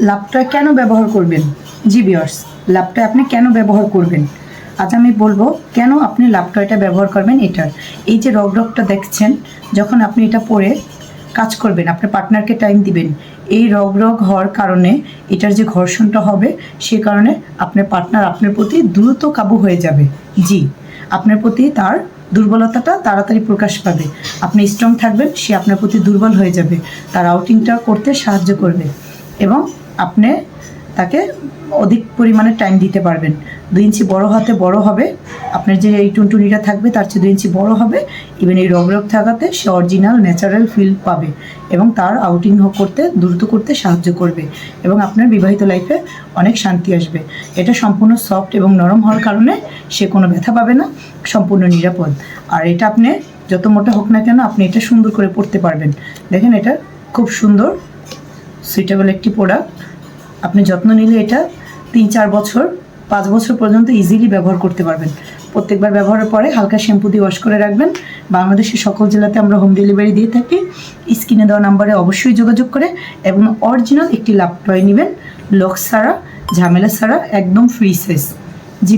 লাভটা কেন ব্যবহার করবেন? জি বিয়ার্স লাভটা আপনি কেন ব্যবহার করবেন? আজ আমি বলব, কেন আপনি লাভটয়টা ব্যবহার করবেন এটার? এই যে রগ রগটা দেখছেন, যখন আপনি এটা পরে কাজ করবেন, আপনার পার্টনারকে টাইম দিবেন, এই রগ রগ হওয়ার কারণে এটার যে ঘর্ষণটা হবে, সে কারণে আপনার পার্টনার আপনার প্রতি দ্রুত কাবু হয়ে যাবে। জি, আপনার প্রতি তার দুর্বলতাটা তাড়াতাড়ি প্রকাশ পাবে। আপনি স্ট্রং থাকবেন, সে আপনার প্রতি দুর্বল হয়ে যাবে। তার আউটিংটা করতে সাহায্য করবে। এবং আপনি তাকে অধিক পরিমাণে টাইম দিতে পারবেন। দুই ইঞ্চি বড় হাতে বড় হবে। আপনার যে এই টুনটুনিটা থাকবে, তার চেয়ে দুই ইঞ্চি বড় হবে। ইভেন এই রগ রগ থাকাতে সে অরিজিনাল ন্যাচারাল ফিল পাবে এবং তার আউটিং করতে, দ্রুত করতে সাহায্য করবে এবং আপনার বিবাহিত লাইফে অনেক শান্তি আসবে। এটা সম্পূর্ণ সফট এবং নরম হওয়ার কারণে সে কোনো ব্যথা পাবে না, সম্পূর্ণ নিরাপদ। আর এটা আপনি যত মোটা হোক না কেন, আপনি এটা সুন্দর করে পড়তে পারবেন। দেখেন এটা খুব সুন্দর সুইটেবল একটি প্রোডাক্ট আপনি যত্ন নিলে এটা তিন, চার বছর, পাঁচ বছর পর্যন্ত ইজিলি ব্যবহার করতে পারবেন। প্রত্যেকবার ব্যবহারের পরে হালকা শ্যাম্পু দিয়ে ওয়াশ করে রাখবেন। বাংলাদেশের সকল জেলাতে আমরা হোম ডেলিভারি দিয়ে থাকি। স্ক্রিনে দেওয়া নাম্বারে অবশ্যই যোগাযোগ করে এবং অরিজিনাল একটি লাভ টয় নেবেন। লক ছাড়া, ঝামেলা ছাড়া, একদম ফ্রি সাইজ জি